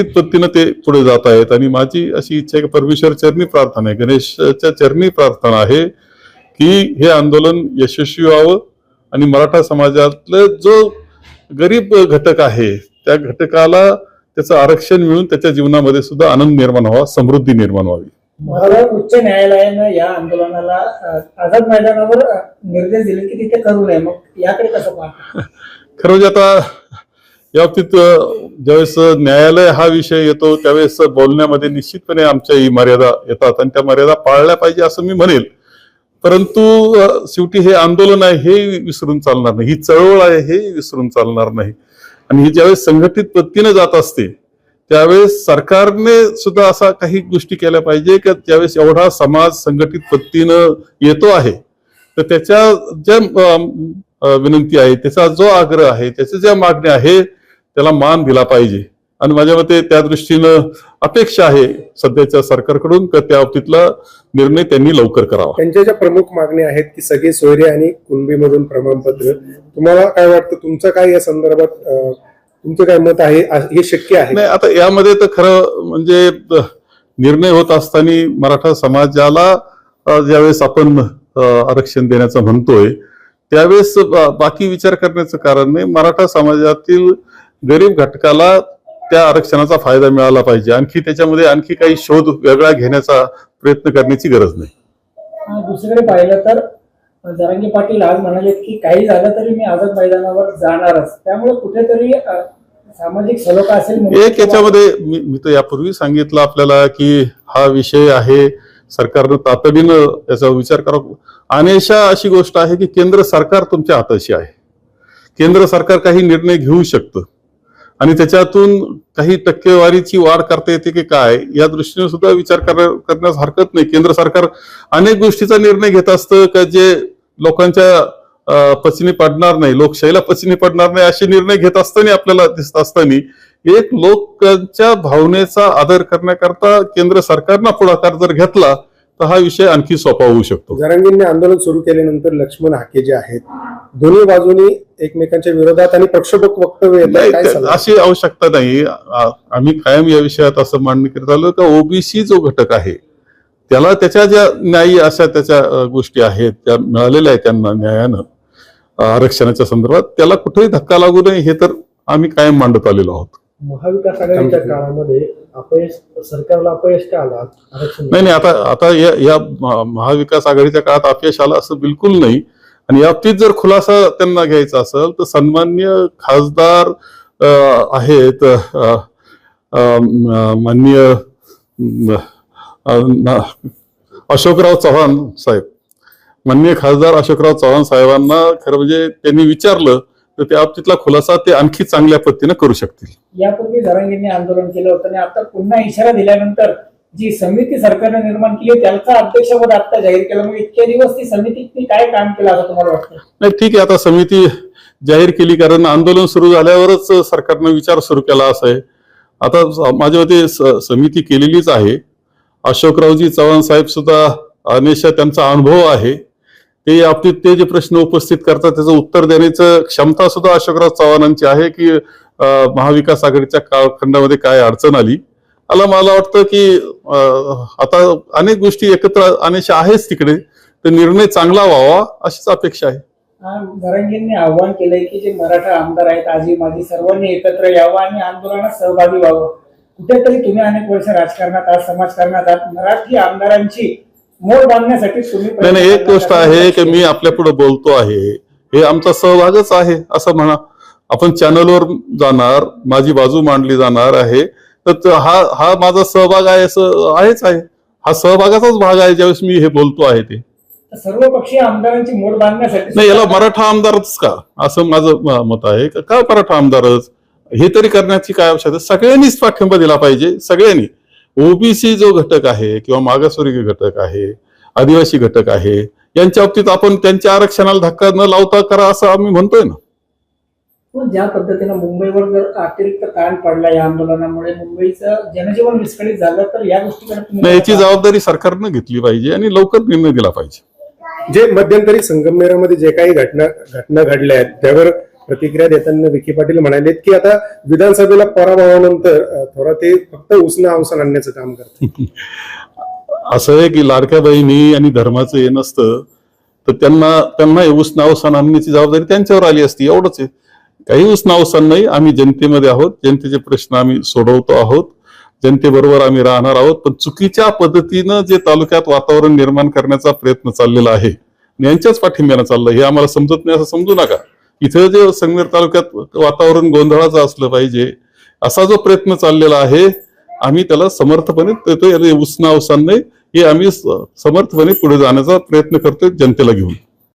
संघटित पद्धतीनं ते पुढे जात आहेत. आणि माझी अशी इच्छा आहे की परमेश्वर चरणी प्रार्थना आहे. गणेशच्या चरणी प्रार्थना आहे की हे आंदोलन यशस्वी व्हावं. आणि मराठा समाजातलं जो गरीब घटक आहे त्या घटकाला त्याचं आरक्षण मिळून त्याच्या जीवनामध्ये सुद्धा आनंद निर्माण व्हावा समृद्धी निर्माण व्हावी. महाराष्ट्र उच्च न्यायालयानं या आंदोलनाला आझाद मैदानावर निर्देश दिले की तिथे करू नये. मग याकडे कसं पाहता? खरं म्हणजे आता या बाबतीत ज्यावेळेस न्यायालय हा विषय येतो त्यावेळेस बोलण्यामध्ये निश्चितपणे आमच्या ही मर्यादा येतात आणि त्या मर्यादा पाळल्या पाहिजे असं मी म्हणेल. परंतु शेवटी हे आंदोलन आहे हे विसरून चालणार नाही. ही चळवळ आहे हे विसरून चालणार नाही. आणि ही ज्यावेळेस संघटित पद्धतीने जात असते त्यावेळेस सरकारने सुद्धा असा काही गोष्टी केल्या पाहिजे की ज्यावेळेस एवढा समाज संघटित पद्धतीनं येतो आहे तर त्याच्या ज्या विनंती आहे त्याचा जो आग्रह आहे त्याच्या ज्या मागण्या आहे त्याला मान दिला पाहिजे. आणि माझ्या मते त्या दृष्टीनं अपेक्षा आहे सध्याच्या सरकारकडून की त्या बाबतीतला निर्णय त्यांनी लवकर करावा. त्यांच्या ज्या प्रमुख मागण्या आहेत की सगळे सोयरे आणि कुणबीमधून प्रमाणपत्र. तुम्हाला काय वाटतं तुमचं काय या संदर्भात तुमचं काय मत आहे हे शक्य आहे? नाही आता यामध्ये तर खरं म्हणजे निर्णय होत असताना मराठा समाजाला ज्यावेळेस आपण आरक्षण देण्याचं म्हणतोय त्यावेळेस बाकी विचार करण्याचं कारण नाही मराठा समाजातील गरीब घटकाला त्या आरक्षणाचा फायदा मिळाला पाहिजे. आणखी त्याच्यामध्ये आणखी काही शोध वेगळा घेण्याचा प्रयत्न करण्याची गरज नाही. दुसरीकडे पाहिलं तर जरांगे पाटील आज म्हणाले की काही झालं तरी मी आझाद मैदानावर जाणारच. त्यामुळे कुठेतरी सामाजिक सलोखा असेल एक याच्यामध्ये मी मी तर यापूर्वी सांगितलं आपल्याला की हा विषय आहे सरकारनं तातडीनं याचा विचार करावा. अनेशा अशी गोष्ट आहे की केंद्र सरकार तुमच्या हाताशी आहे. केंद्र सरकार काही निर्णय घेऊ शकतं. आणि त्याच्यातून काही टक्केवारीची वाढ करता येते की काय या दृष्टीने सुद्धा विचार कर- करण्यास हरकत नाही. केंद्र सरकार अनेक गोष्टीचा निर्णय घेत असतं का जे लोकांच्या पचनी पडणार नाही लोकशाहीला पचनी पडणार नाही असे निर्णय घेत असताना आपल्याला दिसत असताना एक लोकांच्या भावनेचा आदर करण्याकरता केंद्र सरकारनं पुढाकार जर घेतला तर हा विषय आणखी सोपा होऊ शकतो. जरांगींनी आंदोलन सुरू केल्यानंतर लक्ष्मण हाके जे आहेत दोन्ही बाजूनी एकमेकांच्या विरोधात आणि प्रक्षोभक वक्तव्य? अशी आवश्यकता नाही. आम्ही कायम या विषयात असं मांडणी करत आलो का ओबीसी जो घटक आहे त्याला त्याच्या ज्या न्यायी अशा त्याच्या गोष्टी आहेत त्या मिळालेल्या आहेत त्यांना न्यायानं आरक्षणाच्या संदर्भात त्याला कुठेही धक्का लागू नये हे तर आम्ही कायम मांडत आलेलो आहोत. महाविकास आघाडीच्या काळामध्ये अपयश सरकारला अपयश का आला? आरक्षण नाही नाही आता आता या या महाविकास आघाडीच्या काळात अपयश आलं असं बिलकुल नाही. आणि या जर खुलासा त्यांना घ्यायचा असेल तर सन्मान्य खासदार आहेत माननीय अशोकराव चव्हाण साहेब. माननीय खासदार अशोकराव चव्हाण साहेबांना खरं म्हणजे त्यांनी विचारलं तर त्या बाबतीतला खुलासा ते आणखी चांगल्या पद्धतीने करू शकतील. यापूर्वी जरांगींनी आंदोलन केलं होतं आणि आता पुन्हा इशारा दिल्यानंतर जी समिती सरकारने निर्माण केली त्याचा अध्यक्षपद आता जाहीर केलं. मग इतके दिवस ती समितीने काय काम केलं असं तुम्हाला वाटतं? नाही ठीक आहे आता समिती जाहीर केली कारण आंदोलन सुरू झाल्यावरच सरकारनं विचार सुरू केला असं आहे. आता माझ्या मते समिती केलेलीच आहे. अशोकरावजी चव्हाण साहेब सुद्धा अनेशा त्यांचा अनुभव आहे. ते बाबतीत ते जे प्रश्न उपस्थित करतात त्याचं उत्तर देण्याचं क्षमता सुद्धा अशोकराव चव्हाणांची आहे की महाविकास आघाडीच्या कालखंडामध्ये काय अडचण आली. मला मला वाटतं की आता अनेक गोष्टी एकत्र अनेशा आहेच तिकडे तर निर्णय चांगला व्हावा अशीच अपेक्षा आहे. जरांगींनी आव्हान केलंय की जे मराठा आमदार आहेत आजी माझी सर्वांनी एकत्र यावं आणि आंदोलनात सहभागी व्हावं. कुठेतरी तुम्ही अनेक वर्ष राजकारणात आहात समाजकारणात आहात मराठी आमदारांची मोड बांधण्यासाठी तुम्ही नाही नाही एक गोष्ट आहे की मी आपल्या पुढे बोलतो आहे. हे आमचा सहभागच आहे असं म्हणा. आपण चॅनलवर जाणार माझी बाजू मांडली जाणार आहे. तर हा हा माझा सहभाग आहे असं आहेच आहे. हा सहभागाचाच भाग आहे ज्यावेळेस मी हे बोलतो आहे ते. सर्व पक्षीय आमदारांची मोड बांधण्यासाठी नाही याला मराठा आमदारच का? असं माझं मत आहे. का- मराठा आमदारच? हे तरी करण्याची काय आवश्यकता? सगळ्यांनीच पाठिंबा दिला पाहिजे सगळ्यांनी. ओबीसी जो घटक आहे किंवा मागासवर्गीय घटक आहे आदिवासी घटक आहे यांच्या बाबतीत आपण त्यांच्या आरक्षणाला धक्का न लावता करा असं आम्ही म्हणतोय ना. पण ज्या पद्धतीनं मुंबईवर जर अतिरिक्त ताण पडला या आंदोलनामुळे मुंबईचं जनजीवन विस्कळीत झालं तर या गोष्टीकडे याची जबाबदारी सरकारनं घेतली पाहिजे आणि लवकर निर्णय दिला पाहिजे. जे मध्यंतरी संगमनेरामध्ये जे काही घटना घटना घडल्या आहेत त्यावर प्रतिक्रिया देताना विखे पाटील म्हणाले की आता विधानसभेला पराभवानंतर थोडा ते फक्त उसणं अवसान आणण्याचं काम करतात. असं आहे की लाडक्या बहिणी आणि धर्माचं हे नसतं तर त्यांना त्यांना हे उष्णावसान आणण्याची जबाबदारी त्यांच्यावर आली असती एवढंच आहे. काही उष्णावसान नाही आम्ही जनतेमध्ये आहोत जनतेचे प्रश्न आम्ही सोडवतो आहोत जनतेबरोबर आम्ही राहणार आहोत पण चुकीच्या पद्धतीनं जे तालुक्यात वातावरण निर्माण करण्याचा प्रयत्न चाललेला आहे यांच्याच पाठिंब्यानं चाललं हे आम्हाला समजत नाही असं समजू नका. इथं जे संगमेर तालुक्यात वातावरण गोंधळाचं असलं पाहिजे असा जो प्रयत्न चाललेला आहे आम्ही त्याला समर्थपणे देतोय अवसान नाही हे आम्ही समर्थपणे पुढे जाण्याचा प्रयत्न करतोय जनतेला घेऊन.